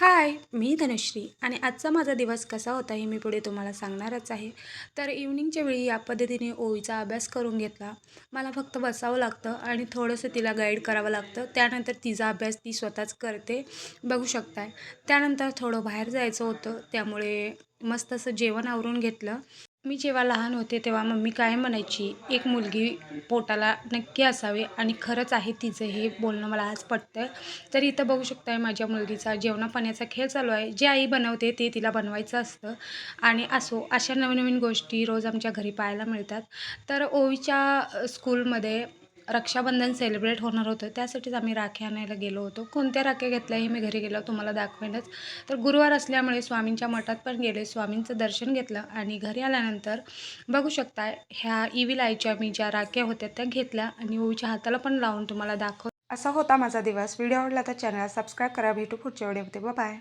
हाय मी धनुश्री आणि आजचा माझा दिवस कसा होता हे मी पुढे तुम्हाला सांगणारच आहे. तर इव्हनिंगच्या वेळी या पद्धतीने ओळीचा अभ्यास करून घेतला. मला फक्त बसावं लागतं आणि थोडंसं तिला गाईड करावं लागतं. त्यानंतर तिचा अभ्यास ती स्वतःच करते. बघू शकताय. त्यानंतर थोडं बाहेर जायचं होतं. त्यामुळे मस्त असं जेवण आवरून घेतलं. मी जेव्हा लहान होते तेव्हा मम्मी काय म्हणायची एक मुलगी पोटाला नक्की असावी आणि खरंच आहे तिचं हे बोलणं मला आज पटतं तर इथं बघू शकताय माझ्या मुलगीचा जेवणापाण्याचा खेळ चालू आहे. जे आई बनवते ते तिला बनवायचं असतं आणि असो अशा नवीन नवीन गोष्टी रोज आमच्या घरी पाहायला मिळतात. तर ओवीच्या स्कूलमध्ये रक्षाबंधन सेलिब्रेट होणार होतं त्यासाठीच आम्ही राखी आणायला गेलो होतो. कोणत्या राख्या घेतल्या हे मी घरी गेलो तुम्हाला दाखवेनच. तर गुरुवार असल्यामुळे स्वामींच्या मठात पण गेले स्वामींचं दर्शन घेतलं आणि घरी आल्यानंतर बघू शकता ह्या इविल आईच्या मी ज्या राख्या होत्या त्या घेतल्या आणि ओवीच्या हाताला पण लावून तुम्हाला दाखव असा होता माझा दिवस. व्हिडिओ आवडला तर चॅनलला सबस्क्राईब करा भेटू पुढच्या व्हिडिओमध्ये. बाय.